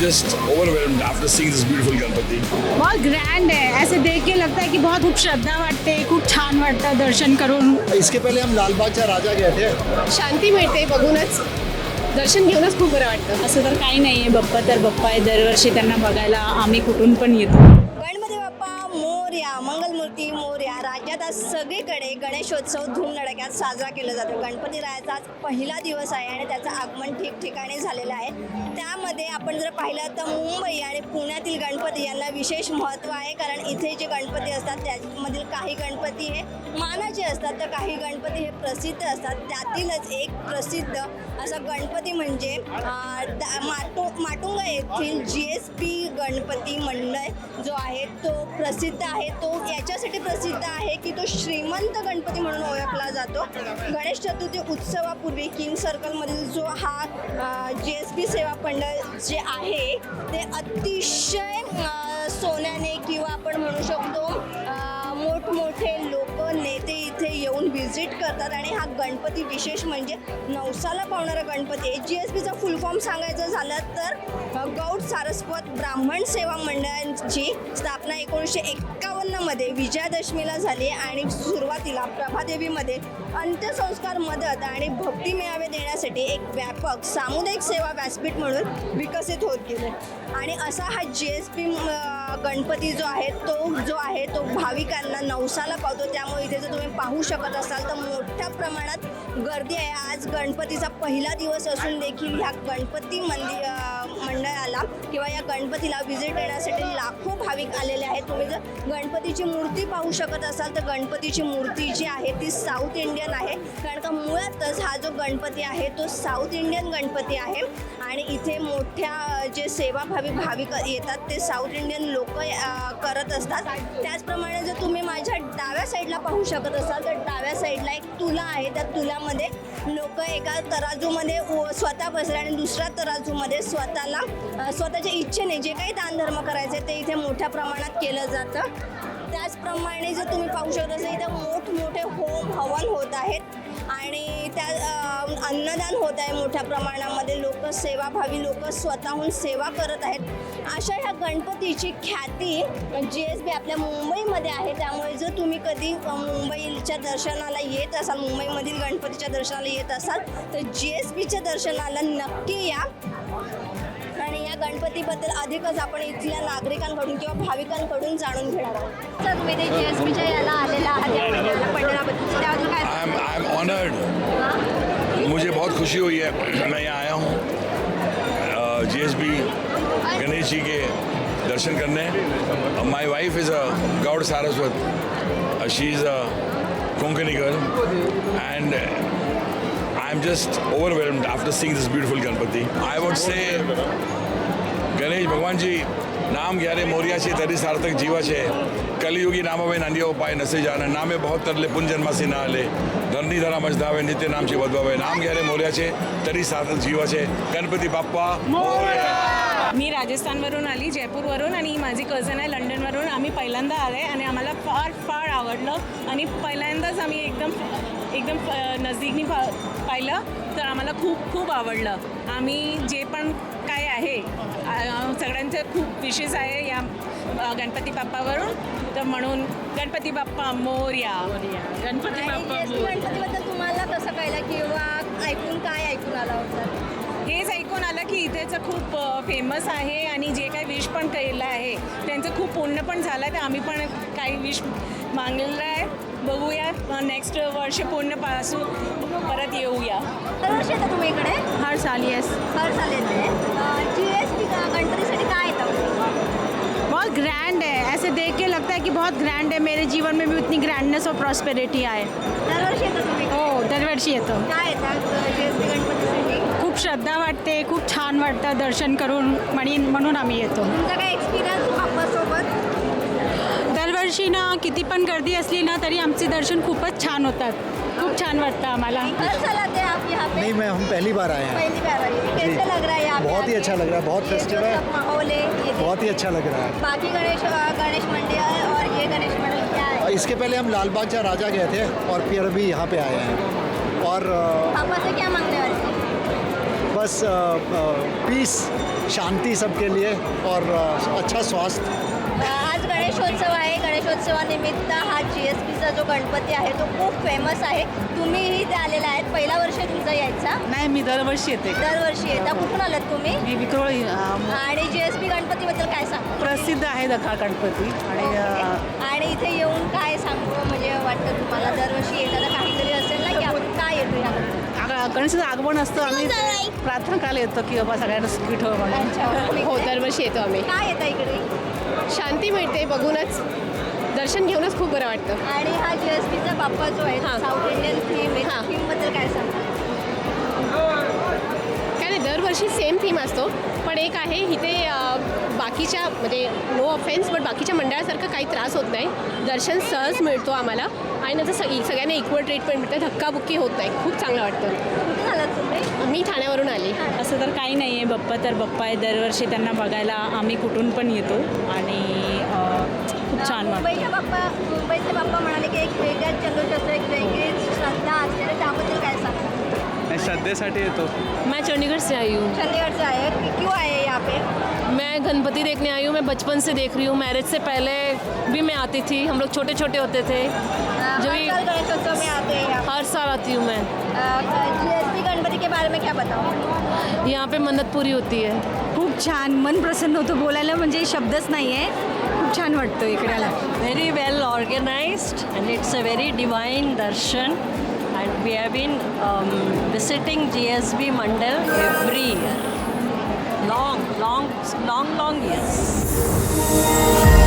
just overwhelmed after seeing this beautiful Ganpati. बहुत grand आहे ऐसे देख के लगता है कि बहुत खूप श्रद्धा वाटते खूप छान वाटतं दर्शन करून इसके पहले हम लालबागचा राजा गए थे। शांती मिळते बघूनच। दर्शन घेऊनच खूप बरं वाटतं. असं तर काही नाही आहे बप्पा तर बप्पा आहे. दरवर्षी त्यांना बघायला आम्ही कुठून पण येतो. मूर्ती मोर्या राज्यात आज सगळीकडे गणेशोत्सव धूमधडक्यात साजरा केला जातो. गणपती रायाचा आज पहिला दिवस आहे आणि त्याचं आगमन ठिकठिकाणी झालेलं आहे. त्यामध्ये आपण जर पाहिलं तर मुंबई आणि पुण्यातील गणपती यांना विशेष महत्त्व आहे. कारण इथे जे गणपती असतात त्यामधील काही गणपती हे मानाचे असतात. तर काही गणपती हे प्रसिद्ध असतात. त्यातीलच एक प्रसिद्ध असा गणपती म्हणजे माटु माटो माटुंगा येथील जी एस पी गणपती मंडळ जो आहे तो प्रसिद्ध आहे. तो याच्यासाठी प्रसिद्ध आहे की तो श्रीमंत गणपती म्हणून ओळखला जातो. गणेश चतुर्थी उत्सवापूर्वी किंग सर्कलमधील जो हा जी एस बी सेवा मंडळ जे आहे ते अतिशय सोन्याने व्हिजिट करतात आणि हा गणपती विशेष म्हणजे नवसाला पावणारा गणपती आहे. जी एस बीचा फुल फॉर्म सांगायचं झालं तर गौड सारस्वत ब्राह्मण सेवा मंडळांची स्थापना एकोणीसशे एक्कावन्नमध्ये विजयादशमीला झाली आणि सुरुवातीला प्रभादेवीमध्ये अंत्यसंस्कार मदत आणि भक्ती मेळावे देण्यासाठी एक व्यापक सामुदायिक सेवा व्यासपीठ म्हणून विकसित होत गेले. आणि असा हा जी एस पी गणपती जो आहे तो जो आहे तो भाविकांना नवसाला पावतो. त्यामुळे इथे जर तुम्ही पाहू शकत असाल तर मोठ्या प्रमाणात गर्दी आहे. आज गणपतीचा पहिला दिवस असून देखील ह्या गणपती मंदिर मंडळाला किंवा या गणपतीला व्हिजिट देण्यासाठी लाखो भाविक आलेले आहेत. तुम्ही जर गणपतीची मूर्ती पाहू शकत असाल तर गणपतीची मूर्ती जी आहे ती साऊथ इंडियन आहे. कारण का मुळातच हा जो गणपती आहे तो साऊथ इंडियन गणपती आहे. आणि इथे मोठ्या जे सेवाभावी भाविक येतात ते साऊथ इंडियन लोक करत असतात. त्याचप्रमाणे जर तुम्ही माझ्या डाव्या साईडला पाहू शकत असाल तर डाव्या साईडला एक तुला आहे. त्या तुलामध्ये लोक एका तराजूमध्ये स्वतः बसले आणि दुसऱ्या तराजूमध्ये स्वतःला स्वतःच्या इच्छेने जे काही दानधर्म करायचे ते इथे मोठ्या प्रमाणात केलं जातं. त्याचप्रमाणे जर तुम्ही पाहू शकता तर इथे मोठमोठे होम हवन होत आहेत आणि त्या अन्नदान होत आहे मोठ्या प्रमाणामध्ये. लोक सेवाभावी लोक स्वतःहून सेवा करत आहेत. अशा ह्या गणपतीची ख्याती जी एस बी आपल्या मुंबईमध्ये आहे. त्यामुळे जर तुम्ही कधी मुंबईच्या दर्शनाला येत असाल मुंबईमधील गणपतीच्या दर्शनाला येत असाल तर जी एस बीच्या दर्शनाला नक्की या. गणपतीबद्दल अधिकच आपण इथल्या नागरिकांकडून किंवा भाविकांकडून जाणून घेणार आहोत. तर तुम्ही ते जी एस बीच्या याला आलेला आहात या त्याबद्दल काय. मुझे बहुत खुशी हुई है मैं यहाँ आया हूँ। जी एस बी गणेश जी के दर्शन करने। My wife is a Gaud Saraswat. She is a Konkani girl and I am just overwhelmed after seeing this beautiful Ganpati I would say Ganesh Bhagwanji નામ ક્યારે મોર્યા છે તરી સાર્થક જીવા છે કલિયુગી નામ હવે નાંદિયો પાય નસે જાણે નામે બહોત તરલે પુંજન્માસી ના હલે ધરની ધરા મજધાવે નિત્ય નામ છે વધવાવે નામ ક્યારે મોર્યા છે તરી સાર્થક જીવા છે ગણપતિ બાપ્પા મોરયા. मी राजस्थानवरून आली जयपूरवरून आणि माझी कझन आहे लंडनवरून आम्ही पहिल्यांदा आले आणि आम्हाला फार फार आवडलं आणि पहिल्यांदाच आम्ही एकदम एकदम अ, नजदीकनी पा पाहिलं तर आम्हाला खूप खूप आवडलं आम्ही जे पण काय आहे. सगळ्यांचं खूप विशेष आहे या गणपती बाप्पावरून. तर म्हणून गणपती बाप्पा मोर्या. गणपती बाप्पा. गणपतीबद्दल तुम्हाला कसं कळलं किंवा ऐकून काय ऐकून आला होता? हेच ऐकून आलं की इथेचं खूप फेमस आहे आणि जे काही विश पण केलं आहे त्यांचं खूप पुण्य पण झालं आहे. तर आम्ही पण काही विश मागलेलं आहे. बघूया. नेक्स्ट वर्ष पूर्ण पासू परत येऊया. दरवर्षी येतं तुम्ही इकडे? हर साल येस हर साल येते जी एस पी गणपतीसाठी काय येतं? बहुत ग्रैंड है ऐसे देख के लगता है कि बहुत ग्रैंड है मेरे जीवन में भी उतनी ग्रैंडनेस और प्रॉस्पेरिटी आए. दरवर्षी येतं तुम्ही? इकडे? हो दरवर्षी येतो. काय येतं जी एस पी गणपतीसाठी खूप श्रद्धा वाटते खूप छान वाटतं दर्शन करून म्हणी म्हणून आम्ही येतो. तुमचा काय एक्सपिरियन्स बाप्पासोबत दरवर्षी ना किती पण गर्दी असली ना तरी आमचे दर्शन खूपच छान होतात. खूप छान वाटतं आम्हाला. साल आप यहाँ पे? नहीं मैं हम पहली बार आए हैं. पहली बार आई है। कैसे लग रहा है यहाँ पे बहुत ही आके? अच्छा लग रहा है, बहुत ये जो है। सब माहौल है ये बहुत ही अच्छा लग रहा है। बाकी गणेश गणेश मंदिर और ये गणेश मंडल क्या है? और इसके पहले हम लालबागचा राजा गए थे और फिर अभी यहाँ पे आए हैं। और अ, पापा से क्या मांगने वाले थे? बस पीस शांति सबके लिए और अ, अच्छा स्वास्थ्य। आज गणेशोत्सव आहे. गणेशोत्सवानिमित्त हा जी एस पीचा जो गणपती आहे तो खूप फेमस आहे. तुम्हीही इथे आलेला आहेत पहिला वर्ष तुमचा यायचा. नाही मी दरवर्षी येते. दरवर्षी येता. कुठून आलात तुम्ही? मी विक्रोळी अं, आणि जी एस पी गणपतीबद्दल काय सांगू प्रसिद्ध आहे दखा गणपती. आणि अं, आणि इथे येऊन काय सांगू म्हणजे वाटतं तुम्हाला दरवर्षी येताना काहीतरी असेल ना की आपण काय येतो या? आग- गणेशाचं आगमन असतं. आम्ही प्रार्थना करायला येतो की बाबा सगळ्यांना सुखी ठेव म्हणून. हो दरवर्षी येतो आम्ही. काय येतं इकडे? शांती मिळते बघूनच. दर्शन घेऊनच खूप बरं वाटतं. आणि हा जी एस पीचा बाप्पा जो आहे हां. साऊथ इंडियन थीम आहे हां. थीमबद्दल काय सांगता काय नाही दरवर्षी सेम थीम असतो. पण एक आहे इथे अं, बाकीच्या म्हणजे नो ऑफेन्स बट बाकीच्या मंडळासारखं काही त्रास होत नाही. दर्शन सहज मिळतो आम्हाला. आणि नंतर सग सगळ्यांना इक्वल ट्रीटमेंट मिळतं. धक्काबुक्की होत नाही. खूप चांगलं वाटतं. मी ठाण्यावरून आली. असं तर काही नाही आहे. बप्पा तर बप्पा आहे. दरवर्षी त्यांना बघायला आम्ही कुठून पण येतो. आणि खूप छान वाटतं. मुंबईच्या बाप्पा मुंबईचे बाप्पा म्हणाले की एक वेगळाच जल्लोष असतो. एक वेगळीच श्रद्धा असते. त्याबद्दल काय नाही श्रद्धेसाठी येतो. मैं चंडीगढ़ से आई हूँ। चंडीगढ़ से आए हैं. क्यों आए हैं यहाँ पे? मैं गणपति देखने आई हूँ। मैं बचपन से देख रही हूँ। मैरिज से पहले भी मैं आती थी। हम लोग छोटे छोटे होते थे। जो हर भी- साल गणेशोत्सव में आते हैं यहाँ हर साल आती हूँ मैं। के बारे में क्या बताओ? यहाँ पे मन्नत पूरी होती है। खूब छान मन प्रसन्न होतं बोलायला म्हणजे शब्दच नाही आहे खूप छान वाटत इकड्याला very well organised and it's a very divine darshan and we have been visiting G S B Mandal every year long long long long years